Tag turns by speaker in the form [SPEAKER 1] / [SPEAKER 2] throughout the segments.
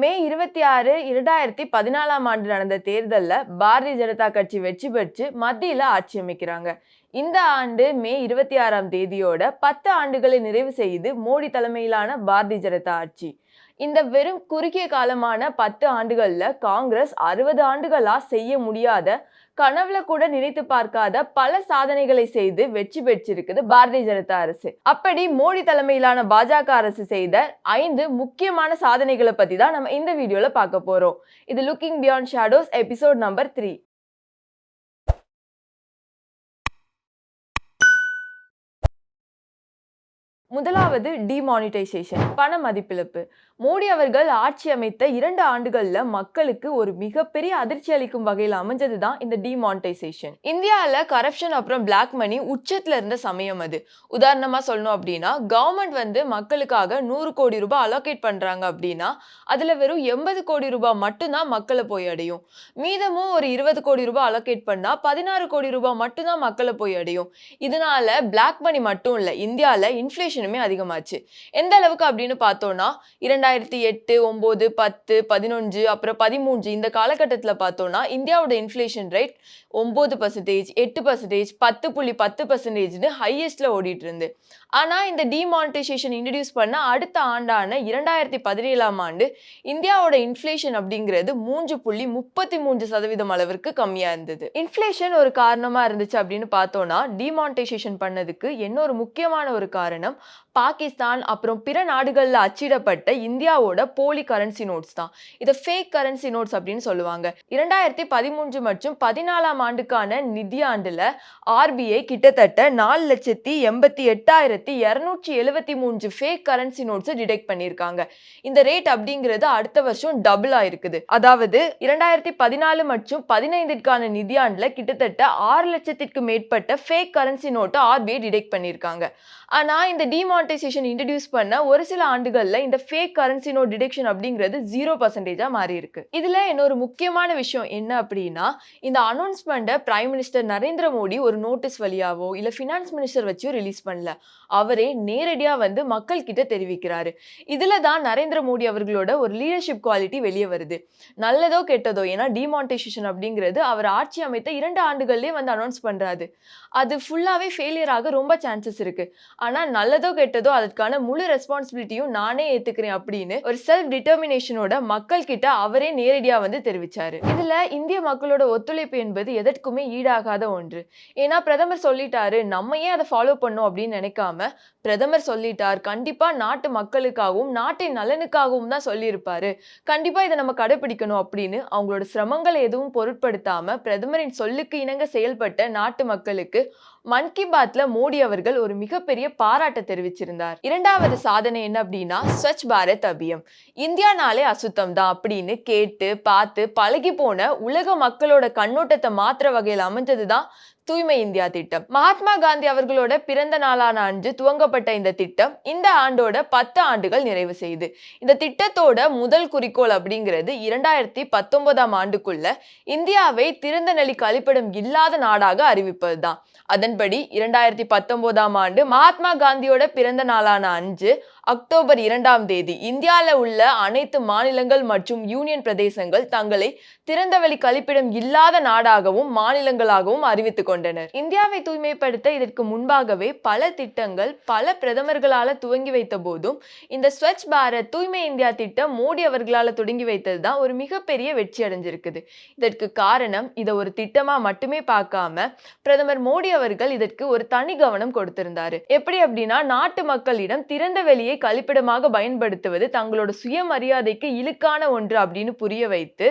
[SPEAKER 1] மே இருபத்தி ஆறு இரண்டாயிரத்தி பதினாலாம் ஆண்டு நடந்த தேர்தலில் பாரதிய ஜனதா கட்சி வெற்றி பெற்று மத்தியில் ஆட்சி அமைக்கிறாங்க. இந்த ஆண்டு மே இருபத்தி ஆறாம் தேதியோட பத்து ஆண்டுகளை நிறைவு செய்து மோடி தலைமையிலான பாரதிய ஜனதா ஆட்சி. இந்த வெறும் குறுகிய காலமான பத்து ஆண்டுகளில் காங்கிரஸ் அறுபது ஆண்டுகளாக செய்ய முடியாத கனவுல கூட நினைத்து பார்க்காத பல சாதனைகளை செய்து வெற்றி பெற்றிருக்குது பாரதிய ஜனதா அரசு. அப்படி மோடி தலைமையிலான பாஜக அரசு செய்த ஐந்து முக்கியமான சாதனைகளை பத்தி தான் நம்ம இந்த வீடியோல பார்க்க போறோம். இது looking beyond shadows episode number three முதலாவது டிமானிட்டைசேஷன் பண மதிப்பிழப்பு. மோடி அவர்கள் ஆட்சி அமைத்த இரண்டு ஆண்டுகளில் மக்களுக்கு ஒரு மிகப்பெரிய அதிர்ச்சி அளிக்கும் வகையில் அமைஞ்சது தான் இந்த டிமானிட்டைசேஷன் இந்தியாவில் கரப்ஷன் அப்புறம் பிளாக் மணி உச்சத்தில் இருந்த சமயம் அது. உதாரணமாக சொல்லணும் அப்படின்னா கவர்மெண்ட் வந்து மக்களுக்காக நூறு கோடி ரூபாய் அலோகேட் பண்ணுறாங்க அப்படின்னா அதில் வெறும் எண்பது கோடி ரூபாய் மட்டும்தான் மக்களை போய் அடையும். மீதமும் ஒரு இருபது கோடி ரூபாய் அலோகேட் பண்ணால் பதினாறு கோடி ரூபாய் மட்டும்தான் மக்களை போய் அடையும். இதனால பிளாக் மணி மட்டும் இல்லை இந்தியாவில் இன்ஃப்ளேஷன் இன்னுமே அதிகமாச்சு. எந்த அளவுக்கு அப்படின்னு பார்த்தோம்னா இரண்டாயிரத்தி எட்டு ஒம்பது பத்து பதினொன்று அப்புறம் பதிமூன்று இந்த காலகட்டத்தில் பார்த்தோம்னா இந்தியாவோட இன்ஃப்ளேஷன் ரேட் ஒம்பது பர்சன்டேஜ் எட்டு பர்சன்டேஜ் பத்து புள்ளி பத்து பர்சன்டேஜ்னு ஹையஸ்டில் ஓடிட்டு இருந்து. ஆனால் இந்த டிமானிட்டைசேஷன் இன்ட்ரடியூஸ் பண்ண அடுத்த ஆண்டான இரண்டாயிரத்தி பதினேழாம் ஆண்டு இந்தியாவோட இன்ஃப்ளேஷன் அப்படிங்கிறது மூன்று புள்ளி முப்பத்தி மூன்று சதவீதம் அளவிற்கு கம்மியாக இருந்தது. இன்ஃப்ளேஷன் ஒரு காரணமாக இருந்துச்சு அப்படின்னு பார்த்தோம்னா டிமானிட்டைசேஷன் பண்ணதுக்கு என்ன ஒரு முக்கியமான ஒரு காரணம்? பாகிஸ்தான் அப்புறம் பிற நாடுகளில் அச்சிடப்பட்ட இந்தியாவோட போலி கரன்சி நோட்ஸ் தான். இதை ஃபேக் கரன்சி நோட்ஸ் அப்படின்னு சொல்லுவாங்க. இரண்டாயிரத்தி பதிமூன்று மற்றும் பதினாலாம் ஆண்டுக்கான நிதியாண்டில் ஆர்பிஐ கிட்டத்தட்ட நாலு லட்சத்தி எண்பத்தி எட்டாயிரத்தி இரநூற்றி எழுபத்தி மூன்று ஃபேக் கரன்சி நோட்ஸை டிடெக்ட் பண்ணியிருக்காங்க. இந்த ரேட் அப்படிங்கிறது அடுத்த வருஷம் டபுள் ஆயிருக்குது. அதாவது இரண்டாயிரத்தி பதினாலு மற்றும் பதினைந்திற்கான நிதியாண்டில் கிட்டத்தட்ட ஆறு லட்சத்திற்கு மேற்பட்ட ஃபேக் கரன்சி நோட்டை ஆர்பிஐ டிடெக்ட் பண்ணியிருக்காங்க. ஆனால் இந்த டிமானிட்டைசேஷன் இன்ட்ரடியூஸ் பண்ண ஒரு சில ஆண்டுகளில் இந்த ஃபேக் கரன்சி நோட் டிடெக்ஷன் அப்படிங்கிறது ஜீரோ பர்சன்டேஜாக மாறி இருக்கு. இதில் இன்னொரு முக்கியமான விஷயம் என்ன அப்படின்னா இந்த அனௌன்ஸ்மெண்ட்டை பிரைம் மினிஸ்டர் நரேந்திர மோடி ஒரு நோட்டீஸ் வழியாவோ இல்லை ஃபினான்ஸ் மினிஸ்டர் வச்சோ ரிலீஸ் பண்ணல. அவரே நேரடியாக வந்து மக்கள் கிட்ட தெரிவிக்கிறாரு. இதில் தான் நரேந்திர மோடி அவர்களோட ஒரு லீடர்ஷிப் குவாலிட்டி வெளியே வருது. நல்லதோ கெட்டதோ ஏன்னா டிமானிட்டைசேஷன் அப்படிங்கிறது அவர் ஆட்சி அமைத்த இரண்டு ஆண்டுகள்லேயே வந்து அனௌன்ஸ் பண்ணுறாரு அது ஃபுல்லாகவே ஃபெயிலியர் ஆக ரொம்ப சான்சஸ் இருக்குது ஆனால் நல்லதோ கெட்டதோ அதற்கான முழு ரெஸ்பான்சிபிலிட்டியும் நானே ஏத்துக்கிறேன் அப்படின்னு ஒரு செல்ஃப் டிட்டர்மினேஷனோட மக்கள் கிட்ட அவரே நேரடியா வந்து தெரிவிச்சாரு. இதுல இந்திய மக்களோட ஒத்துழைப்பு என்பது எதற்குமே ஈடாகாத ஒன்று. ஏன்னா பிரதமர் சொல்லிட்டாரு நம்ம ஏன் அதை ஃபாலோ பண்ணும் அப்படின்னு நினைக்காம பிரதமர் சொல்லிட்டார் கண்டிப்பா நாட்டு மக்களுக்காகவும் நாட்டின் நலனுக்காகவும் தான் சொல்லியிருப்பாரு. கண்டிப்பா இதை நம்ம கடைபிடிக்கணும் அப்படின்னு அவங்களோட சிரமங்களை எதுவும் பொருட்படுத்தாம பிரதமரின் சொல்லுக்கு இணங்க செயல்பட்ட நாட்டு மக்களுக்கு மன் கி பாத்ல மோடி அவர்கள் ஒரு மிகப்பெரிய பாராட்டை தெரிவிச்சிருந்தார். இரண்டாவது சாதனை என்ன அப்படின்னா ஸ்வச் பாரத் அபியம். இந்தியானாலே அசுத்தம் தான் அப்படின்னு கேட்டு பார்த்து பழகி போன உலக மக்களோட கண்ணோட்டத்தை மாற்ற வகையில் அமைஞ்சது தான் தூய்மை இந்தியா திட்டம். மகாத்மா காந்தி அவர்களோட பிறந்த நாளான அன்று துவங்கப்பட்ட இந்த திட்டம் இந்த ஆண்டோட பத்து ஆண்டுகள் நிறைவு செய்யுது இந்த திட்டத்தோட முதல் குறிக்கோள் அப்படிங்கிறது இரண்டாயிரத்தி பத்தொன்பதாம் ஆண்டுக்குள்ள இந்தியாவை திறந்த நிலை கழிப்பிடம் இல்லாத நாடாக அறிவிப்பது தான் அதன்படி இரண்டாயிரத்தி பத்தொன்பதாம் ஆண்டு மகாத்மா காந்தியோட பிறந்த நாளான அன்று அக்டோபர் இரண்டாம் தேதி இந்தியாவில் உள்ள அனைத்து மாநிலங்கள் மற்றும் யூனியன் பிரதேசங்கள் தங்களை திறந்தவெளி கழிப்பிடம் இல்லாத நாடாகவும் மாநிலங்களாகவும் அறிவித்துக் கொண்டனர். இந்தியாவை தூய்மைப்படுத்த இதற்கு முன்பாகவே பல திட்டங்கள் பல பிரதமர்களால் துவங்கி வைத்த போதும் இந்த ஸ்வச் பாரத் தூய்மை இந்தியா திட்டம் மோடி அவர்களால் தொடங்கி வைத்தது தான் ஒரு மிகப்பெரிய வெற்றி அடைஞ்சிருக்குது. இதற்கு காரணம் இதை ஒரு திட்டமாக மட்டுமே பார்க்காம பிரதமர் மோடி அவர்கள் இதற்கு ஒரு தனி கவனம் கொடுத்திருந்தாரு. எப்படி அப்படின்னா நாட்டு மக்களிடம் திறந்த வெளியை கழிப்பிடமாக பயன்படுத்துவது தங்களோட சுயமரியாதைக்கு இழுக்கான ஒன்று அப்படின்னு புரிய வைத்து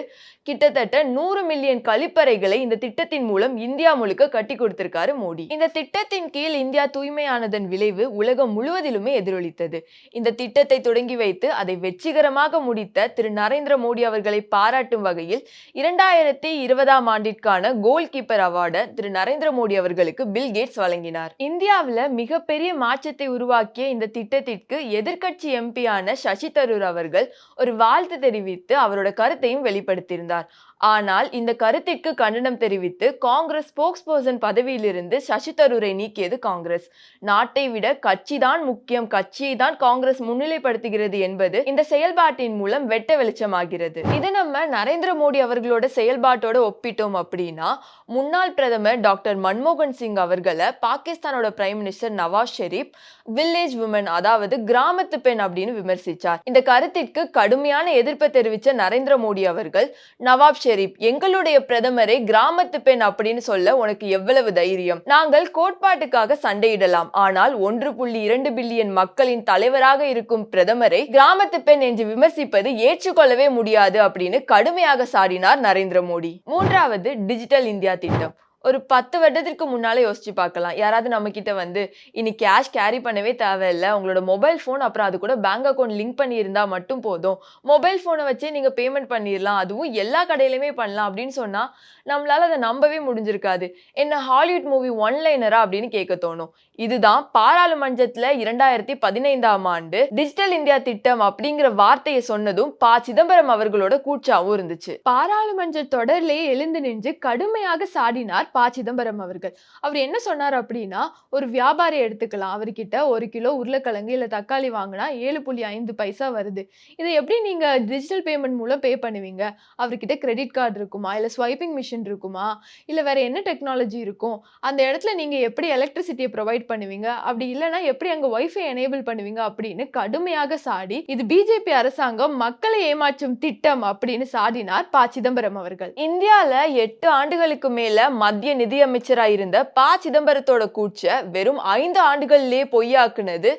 [SPEAKER 1] கிட்டத்தட்ட நூறு மில்லியன் கழிப்பறைகளை இந்த திட்டத்தின் மூலம் இந்தியா முழுக்க கட்டி கொடுத்திருக்காரு மோடி. இந்த திட்டத்தின் கீழ் இந்தியா தூய்மையானதன் விளைவு உலகம் முழுவதிலுமே எதிரொலித்தது. இந்த திட்டத்தை தொடங்கி வைத்து அதை வெற்றிகரமாக முடித்த திரு. நரேந்திர மோடி அவர்களை பாராட்டும் வகையில் இரண்டாயிரத்தி இருபதாம் ஆண்டிற்கான கோல் கீப்பர் அவார்டை திரு. நரேந்திர மோடி அவர்களுக்கு பில் கேட்ஸ் வழங்கினார். இந்தியாவில் மிகப்பெரிய மாற்றத்தை உருவாக்கிய இந்த திட்டத்திற்கு எதிர்க்கட்சி எம்பியான சசி தரூர் அவர்கள் ஒரு வாழ்த்து தெரிவித்து அவரோட கருத்தையும் வெளிப்படுத்தியிருந்தார். ஆனால் இந்த கருத்திற்கு கண்டனம் தெரிவித்து காங்கிரஸ் ஸ்போக்ஸ் பர்சன் பதவியிலிருந்து சசி தரூரை நீக்கியது காங்கிரஸ். நாட்டை விட கட்சிதான் முக்கியம் கட்சியை தான் காங்கிரஸ் முன்னிலைப்படுத்துகிறது என்பது இந்த செயல்பாட்டின் மூலம் வெட்ட வெளிச்சமாகிறது. இது நம்ம நரேந்திர மோடி அவர்களோட செயல்பாட்டோட ஒப்பிட்டோம் அப்படின்னா முன்னாள் பிரதமர் டாக்டர் மன்மோகன் சிங் அவர்களை பாகிஸ்தானோட prime minister Nawaz Sharif village woman அதாவது கிராமத்து பெண் அப்படின்னு விமர்சித்தார் இந்த கருத்திற்கு கடுமையான எதிர்ப்பை தெரிவித்த நரேந்திர மோடி அவர்கள் நவாப் ஷெரீப் எங்களுடைய பிரதமரை கிராமத்து பெண் அப்படின்னு சொல்ல உனக்கு எவ்வளவு தைரியம்? நாங்கள் கோட்பாட்டுக்காக சண்டையிடலாம். ஆனால் ஒன்று புள்ளி இரண்டு பில்லியன் மக்களின் தலைவராக இருக்கும் பிரதமரை கிராமத்து பெண் என்று விமர்சிப்பது ஏற்றுக்கொள்ளவே முடியாது அப்படின்னு கடுமையாக சாடினார் நரேந்திர மோடி. மூன்றாவது டிஜிட்டல் இந்தியா திட்டம். ஒரு பத்து வருடத்திற்கு முன்னால் யோசிச்சு பார்க்கலாம். யாராவது நம்மக்கிட்ட வந்து இனி கேஷ் கேரி பண்ணவே தேவையில்லை. உங்களோட மொபைல் ஃபோன் அப்புறம் அது கூட பேங்க் அக்கௌண்ட் லிங்க் பண்ணியிருந்தால் மட்டும் போதும். மொபைல் ஃபோனை வச்சே நீங்கள் பேமெண்ட் பண்ணிடலாம் அதுவும் எல்லா கடையிலுமே பண்ணலாம். அப்படின்னு சொன்னால் நம்மளால் அதை நம்பவே முடிஞ்சிருக்காது. என்ன ஹாலிவுட் மூவி ஒன்லைனரா அப்படின்னு கேட்க தோணும். இதுதான் பாராளுமன்றத்தில் இரண்டாயிரத்தி பதினைந்தாம் ஆண்டு டிஜிட்டல் இந்தியா திட்டம் அப்படிங்கிற வார்த்தையை சொன்னதும் ப. சிதம்பரம் அவர்களோட கூச்சாவும் இருந்துச்சு. பாராளுமன்ற தொடர்லேயே எழுந்து நின்று கடுமையாக சாடினார் ப சிதம்பரம் அவர்கள். அவர் என்ன சொன்னார் அப்படின்னா ஒரு வியாபாரி எடுத்துக்கலாம். அவர்கிட்ட ஒரு கிலோ உருளைக்கிழங்கு இல்லை தக்காளி வாங்கினா ஏழு புள்ளி ஐந்து பைசா வருது. இதை எப்படி நீங்கள் டிஜிட்டல் பேமெண்ட் மூலம் பே பண்ணுவீங்க? அவர்கிட்ட கிரெடிட் கார்டு இருக்குமா? இல்லை ஸ்வைப்பிங் மிஷின் இருக்குமா? இல்லை வேற என்ன டெக்னாலஜி இருக்கும்? அந்த இடத்துல நீங்கள் எப்படி எலக்ட்ரிசிட்டியை ப்ரொவைட் பண்ணுவீங்க? அப்படி இல்லைன்னா எப்படி அங்கே ஒய்ஃபை எனேபிள் பண்ணுவீங்க? அப்படின்னு கடுமையாக சாடி இது பிஜேபி அரசாங்கம் மக்களை ஏமாற்றும் திட்டம் அப்படின்னு சாடினார் ப சிதம்பரம் அவர்கள். இந்தியாவில் எட்டு ஆண்டுகளுக்கு மேல மத்திய நிதியமைச்சராக இருந்த ப. சிதம்பரத்தோட கூச்ச வெறும் ஐந்து ஆண்டுகளிலே பொய்யாக்குனது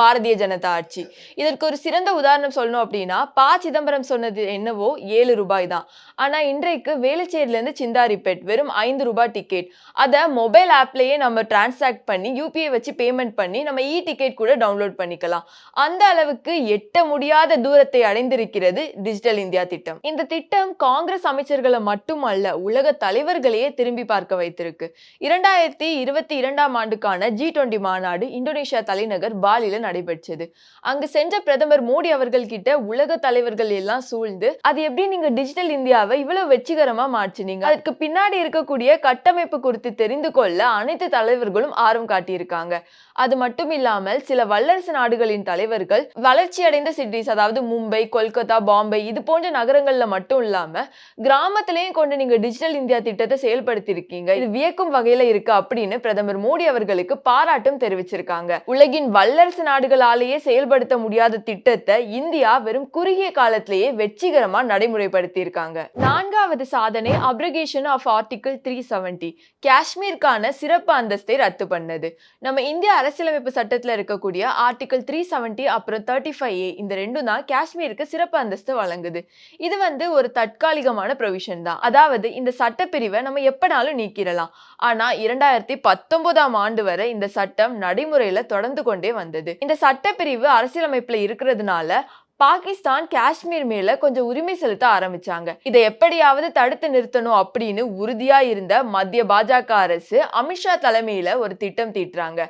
[SPEAKER 1] பாரதிய ஜனதா ஆட்சி. இதற்கு ஒரு சிறந்த உதாரணம் சொல்லணும் அப்படின்னா ப. சிதம்பரம் சொன்னது என்னவோ ஏழு ரூபாய் தான். ஆனா இன்றைக்கு வேலுச்சேரியிலேருந்து சிந்தாரிப்பேட் வெறும் ஐந்து ரூபாய் டிக்கெட் அதை மொபைல் ஆப்லயே நம்ம டிரான்சாக்ட் பண்ணி யூபிஐ வச்சு பேமெண்ட் பண்ணி நம்ம இ டிக்கெட் கூட டவுன்லோட் பண்ணிக்கலாம். அந்த அளவுக்கு எட்ட முடியாத தூரத்தை அடைந்திருக்கிறது டிஜிட்டல் இந்தியா திட்டம். இந்த திட்டம் காங்கிரஸ் அமைச்சர்களை மட்டுமல்ல உலக தலைவர்களையே திரும்பி பார்க்க வைத்திருக்கு. இரண்டாயிரத்தி இருபத்தி இரண்டாம் ஆண்டுக்கான ஜி டுவெண்டி மாநாடு இந்தோனேஷியா தலைநகர் பாலில நடைபெற்றது. அங்கு சென்ற பிரதமர் மோடி அவர்கள் கிட்ட உலக தலைவர்கள் எல்லாம் சூழ்ந்து அது எப்படி நீங்க டிஜிட்டல் இந்தியாவை இவ்வளவு வெற்றிகரமா மாற்றினீங்க? அதுக்கு பின்னாடி இருக்கக்கூடிய கட்டமைப்பு குறித்து தெரிந்து கொள்ள அனைத்து தலைவர்களும் ஆர்வம் காட்டியிருக்காங்க. அது மட்டும் இல்லாமல் சில வல்லரசு நாடுகளின் தலைவர்கள் வளர்ச்சி அடைந்த சிட்டிஸ் அதாவது மும்பை கொல்கத்தா பாம்பே இது போன்ற நகரங்கள்ல மட்டும் இல்லாம கிராமத்திலையும் கொண்டு நீங்க டிஜிட்டல் இந்தியா திட்டத்தை செயல்படுத்தி இருக்கீங்க. இது வியக்கும் வகையில இருக்கு அப்படின்னு பிரதமர் மோடி அவர்களுக்கு பாராட்டும் தெரிவிச்சிருக்காங்க. உலகின் வல்லரசு நாடுகளாலேயே செயல்படுத்த முடியாத திட்டத்தை இந்தியா வெறும் குறுகிய காலத்திலேயே வெற்றிகரமா நடைமுறைப்படுத்தி இருக்காங்க நான்காவது சாதனை abrogation of article three seventy காஷ்மீருக்கான சிறப்பு அந்தஸ்தை ரத்து பண்ணது. நம்ம இந்திய அரசியலமைப்பு சட்டத்துல இருக்கக்கூடிய ஆர்டிகிள் த்ரீ செவன்டி அப்புறம் தேர்ட்டி ஃபைவ் ஏ இந்த ரெண்டும் தான் காஷ்மீருக்கு சிறப்பு அந்தஸ்து வழங்குது. இது வந்து ஒரு தற்காலிகமான ப்ரொவிஷன் தான். அதாவது இந்த சட்டப்பிரிவை நம்ம எப்பனாலும் நீக்கிடலாம். ஆனா இரண்டாயிரத்தி பத்தொன்பதாம் ஆண்டு வரை இந்த சட்டம் நடைமுறையில தொடர்ந்து கொண்டே வந்தது. இந்த சட்டப்பிரிவு அரசியலமைப்புல இருக்கிறதுனால பாகிஸ்தான் காஷ்மீர் மேல கொஞ்சம் உரிமை செலுத்த ஆரம்பிச்சாங்க. இதை எப்படியாவது தடுத்து நிறுத்தணும் அப்படின்னு உறுதியா இருந்த மத்திய பாஜக அரசு அமித்ஷா தலைமையில ஒரு திட்டம் தீட்டுறாங்க.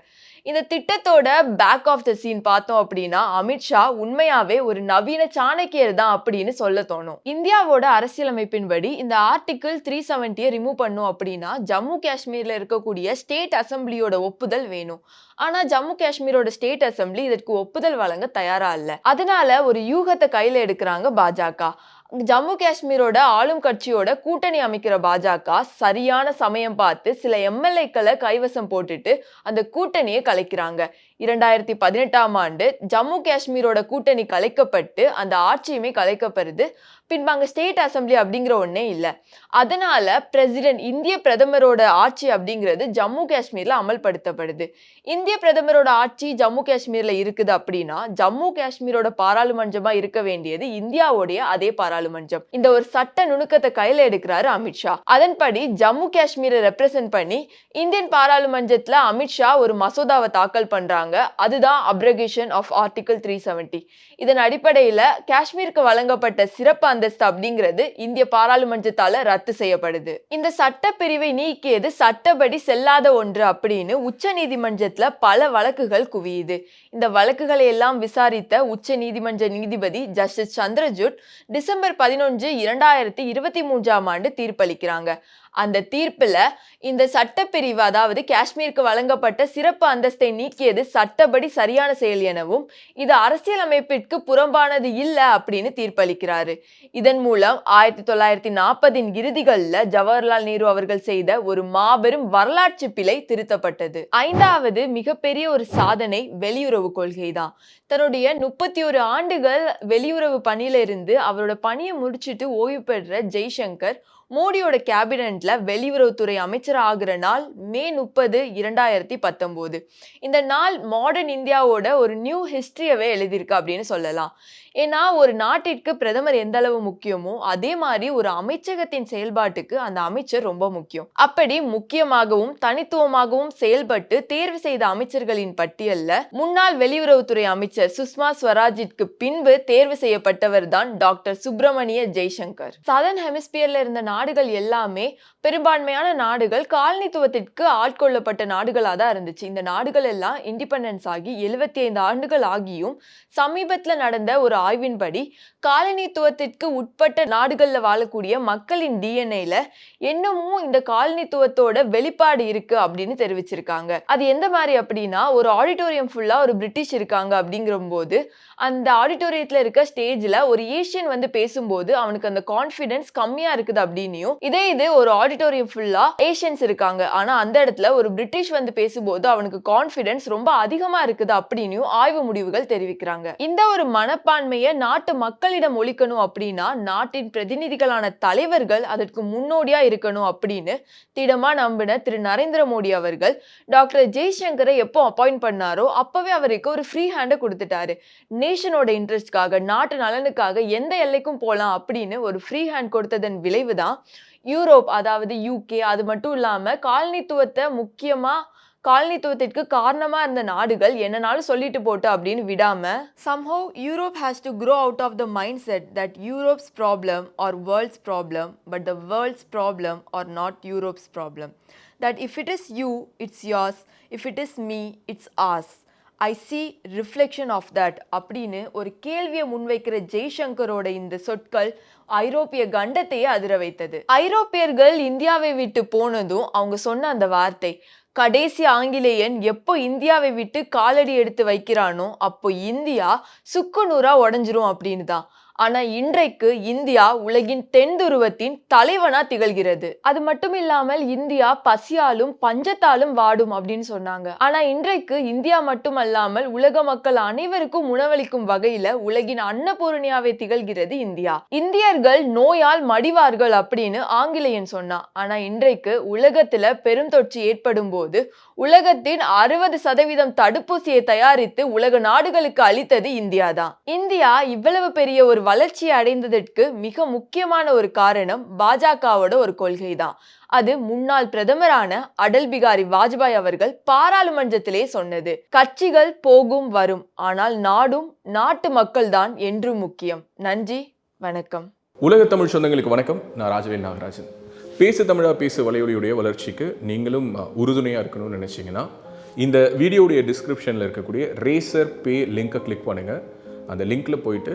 [SPEAKER 1] இந்த திட்டத்தோட பேக் ஆஃப் த சீன் பார்த்தோம் அப்படின்னா அமித்ஷா உண்மையாவே ஒரு நவீன சாணக்கியர் தான் அப்படின்னு சொல்ல தோணும். இந்தியாவோட அரசியலமைப்பின்படி இந்த ஆர்டிகிள் த்ரீ செவன்ட்டியை ரிமூவ் பண்ணும் அப்படின்னா ஜம்மு காஷ்மீர்ல இருக்கக்கூடிய ஸ்டேட் அசம்பிளியோட ஒப்புதல் வேணும். ஆனா ஜம்மு காஷ்மீரோட ஸ்டேட் அசம்பிளி இதற்கு ஒப்புதல் வழங்க தயாரா இல்ல. அதனால ஒரு யூகத்தை கையில எடுக்கிறாங்க பாஜக. ஜம்மு காஷ்மீரோட ஆளும் கட்சியோட கூட்டணி அமைக்கிற பாஜக சரியான சமயம் பார்த்து சில எம்எல்ஏக்களை கைவசம் போட்டுட்டு அந்த கூட்டணியை கலைக்கிறாங்க. இரண்டாயிரத்தி பதினெட்டாம் ஆண்டு ஜம்மு காஷ்மீரோட கூட்டணி கலைக்கப்பட்டு அந்த ஆட்சியுமே கலைக்கப்படுது. பின்பு அங்கே ஸ்டேட் அசம்பிளி அப்படிங்கிற ஒன்றே இல்லை. அதனால பிரசிடென்ட் இந்திய பிரதமரோட ஆட்சி அப்படிங்கிறது ஜம்மு காஷ்மீரில் அமல்படுத்தப்படுது. இந்திய பிரதமரோட ஆட்சி ஜம்மு காஷ்மீரில் இருக்குது அப்படின்னா ஜம்மு காஷ்மீரோட பாராளுமன்றமாக இருக்க வேண்டியது இந்தியாவுடைய அதே பாராளுமன்றம். இந்த ஒரு சட்ட நுணுக்கத்தை கையில் எடுக்கிறாரு அமித்ஷா அதன்படி ஜம்மு காஷ்மீரை ரெப்ரசென்ட் பண்ணி இந்தியன் பாராளுமன்றத்தில் அமித்ஷா ஒரு மசோதாவை தாக்கல் பண்ணுறாங்க இருக்காங்க அதுதான் abrogation of article three seventy இதன் அடிப்படையில் காஷ்மீருக்கு வழங்கப்பட்ட சிறப்பு அந்தஸ்து அப்படிங்கிறது இந்திய பாராளுமன்றத்தால ரத்து செய்யப்படுது. இந்த சட்ட பிரிவை நீக்கியது சட்டப்படி செல்லாத ஒன்று அப்படின்னு உச்ச நீதிமன்றத்தில் பல வழக்குகள் குவியுது. இந்த வழக்குகளை எல்லாம் விசாரித்த உச்ச நீதிமன்ற நீதிபதி ஜஸ்டிஸ் சந்திரஜூட் டிசம்பர் பதினொன்று இரண்டாயிரத்தி இருபத்தி மூன்றாம் ஆண்டு தீர்ப்பளிக்கிறாங்க. அந்த தீர்ப்பில் இந்த சட்டப்பிரிவு அதாவது காஷ்மீருக்கு வழங்கப்பட்ட சிறப்பு அந்தஸ்தை நீக்கியது சட்டப்படி சரியான செயல் எனவும் இது அரசியலமைப்பிற்கு புறம்பானது இல்லை அப்படின்னு தீர்ப்பளிக்கிறாரு. இதன் மூலம் ஆயிரத்தி தொள்ளாயிரத்தி நாற்பதின் இறுதிகளில் ஜவஹர்லால் நேரு அவர்கள் செய்த ஒரு மாபெரும் வரலாற்று பிழை திருத்தப்பட்டது. ஐந்தாவது மிகப்பெரிய ஒரு சாதனை வெளியுறவு கொள்கை தான் தன்னுடைய முப்பத்தி ஒரு ஆண்டுகள் வெளியுறவு பணியில இருந்து அவரோட பணியை முடிச்சுட்டு ஓய்வு பெற்ற ஜெய்சங்கர் மோடியோட கேபினட்ல வெளியுறவுத்துறை அமைச்சர் ஆகிற நாள் மே முப்பது இரண்டாயிரத்தி பத்தொம்போது. இந்த நாள் மாடர்ன் இந்தியாவோட ஒரு நியூ ஹிஸ்ட்ரியவே எழுதியிருக்கு அப்படின்னு சொல்லலாம். ஏன்னா ஒரு நாட்டிற்கு பிரதமர் எந்த அளவு முக்கியமோ அதே மாதிரி ஒரு அமைச்சகத்தின் செயல்பாட்டுக்கு அந்த அமைச்சர் ரொம்ப முக்கியம். அப்படி முக்கியமாகவும் தனித்துவமாகவும் செயல்பட்டு தேர்வு செய்த அமைச்சர்களின் பட்டியல்ல முன்னாள் வெளியுறவுத்துறை அமைச்சர் சுஷ்மா ஸ்வராஜிற்கு பின்பு தேர்வு செய்யப்பட்டவர் தான் டாக்டர் சுப்பிரமணிய ஜெய்சங்கர். சதன் ஹெமிஸ்பியர்ல இருந்த நாடுகள் எல்லாமே பெரும்பான்மையான நாடுகள் காலனித்துவத்திற்கு ஆட்கொள்ளப்பட்ட நாடுகளாக தான் இருந்துச்சு. இந்த நாடுகள் எல்லாம் இண்டிபெண்டன்ஸ் ஆகி எழுபத்தி ஐந்து ஆண்டுகள் ஆகியும் சமீபத்தில் நடந்த ஒரு ஆய்வின்படி காலனித்துவத்திற்கு உட்பட்ட நாடுகளில் வாழக்கூடிய மக்களின் டிஎன்ஏல இன்னமும் இந்த காலனித்துவத்தோட வெளிப்பாடு இருக்கு அப்படின்னு தெரிவிச்சிருக்காங்க. அது எந்த மாதிரி அப்படின்னா ஒரு ஆடிட்டோரியம் ஃபுல்லா ஒரு பிரிட்டிஷ் இருக்காங்க அப்படிங்கிற போது அந்த ஆடிட்டோரியத்துல இருக்க ஸ்டேஜ்ல ஒரு ஏஷியன் வந்து பேசும்போது அவனுக்கு அந்த கான்ஃபிடன்ஸ் கம்மியா இருக்குது அப்படின்னும் இதே இது ஒரு ஆடிட்டோரியம் ஃபுல்லா ஏஷியன்ஸ் இருக்காங்க. ஆனா அந்த இடத்துல ஒரு பிரிட்டிஷ் வந்து பேசும்போது அவனுக்கு கான்ஃபிடன்ஸ் ரொம்ப அதிகமா இருக்குது அப்படின்னும் ஆய்வு முடிவுகள் தெரிவிக்கிறாங்க. இந்த ஒரு மனப்பான்மை மனப்பான்மையை நாட்டு மக்களிடம் ஒழிக்கணும் அப்படின்னா நாட்டின் பிரதிநிதிகளான தலைவர்கள் அதற்கு முன்னோடியா இருக்கணும் அப்படின்னு திடமா நம்பின திரு நரேந்திர மோடி அவர்கள் டாக்டர் ஜெய்சங்கரை எப்போ அப்பாயிண்ட் பண்ணாரோ அப்பவே அவருக்கு ஒரு ஃப்ரீ ஹேண்டை கொடுத்துட்டாரு. நேஷனோட இன்ட்ரெஸ்ட்காக நாட்டு நலனுக்காக எந்த எல்லைக்கும் போகலாம் அப்படின்னு ஒரு ஃப்ரீ ஹேண்ட் கொடுத்ததன் விளைவு தான் யூரோப் அதாவது யூகே அது மட்டும் இல்லாமல் காலனித்துவத்தை முக்கியமாக காலனித்துவத்திற்கு காரணமாக இருந்த நாடுகள் என்னனாலும் சொல்லிட்டு போட்டு அப்படின்னு விடாமல் somehow Europe has to grow out of the mindset that Europe's problem are world's problem but the world's problem are not Europe's problem that if it is you it's yours. If it is me it's as I see reflection of that அப்படின்னு ஒரு கேள்வியை முன்வைக்கிற ஜெய்சங்கரோட இந்த சொற்கள் ஐரோப்பிய கண்டத்தையே அதிர வைத்தது. ஐரோப்பியர்கள் இந்தியாவை விட்டு போனதும் அவங்க சொன்ன அந்த வார்த்தை கடைசி ஆங்கிலேயன் எப்போ இந்தியாவை விட்டு காலடி எடுத்து வைக்கிறானோ அப்போ இந்தியா சுக்குநூறா உடஞ்சிரும் அப்படின்னு தான் ஆனா இன்றைக்கு இந்தியா உலகின் தென் துருவத்தின் தலைவனா திகழ்கிறது. அது மட்டும் இல்லாமல் இந்தியா பசியாலும் பஞ்சத்தாலும் வாடும் அப்படின்னு சொன்னாங்க. ஆனா இன்றைக்கு இந்தியா மட்டுமல்லாமல் உலக மக்கள் அனைவருக்கும் உணவளிக்கும் வகையில உலகின் அன்னபூரணியாவே திகழ்கிறது இந்தியா. இந்தியர்கள் நோயால் மடிவார்கள் அப்படின்னு ஆங்கிலேயன் சொன்னான். ஆனா இன்றைக்கு உலகத்துல பெரும் தொற்று ஏற்படும் போது உலகத்தின் அறுபது சதவீதம் தடுப்பூசியை தயாரித்து உலக நாடுகளுக்கு அளித்தது இந்தியா தான் இந்தியா இவ்வளவு பெரிய ஒரு வளர்ச்சி அடைந்ததற்கு மிக முக்கியமான ஒரு காரணம் பாஜகவோட ஒரு கொள்கை தான் அது முன்னாள் பிரதமரான அடல் பிகாரி வாஜ்பாய் அவர்கள் பாராளுமன்றத்திலே சொன்னது. கட்சிகள் போகும் வரும் ஆனால் நாடும் நாட்டு மக்கள் தான் என்றும் முக்கியம். நன்றி வணக்கம்.
[SPEAKER 2] உலக தமிழ் சொந்தங்களுக்கு வணக்கம். நான் ராஜவேல் நாகராஜன். பேசு தமிழா பேசு வலையொலியுடைய வளர்ச்சிக்கு நீங்களும் உறுதுணையாக இருக்கணும்னு நினச்சிங்கன்னா இந்த வீடியோடைய டிஸ்கிரிப்ஷனில் இருக்கக்கூடிய ரேசர் பே லிங்கை கிளிக் பண்ணுங்கள் அந்த லிங்க்கில் போயிட்டு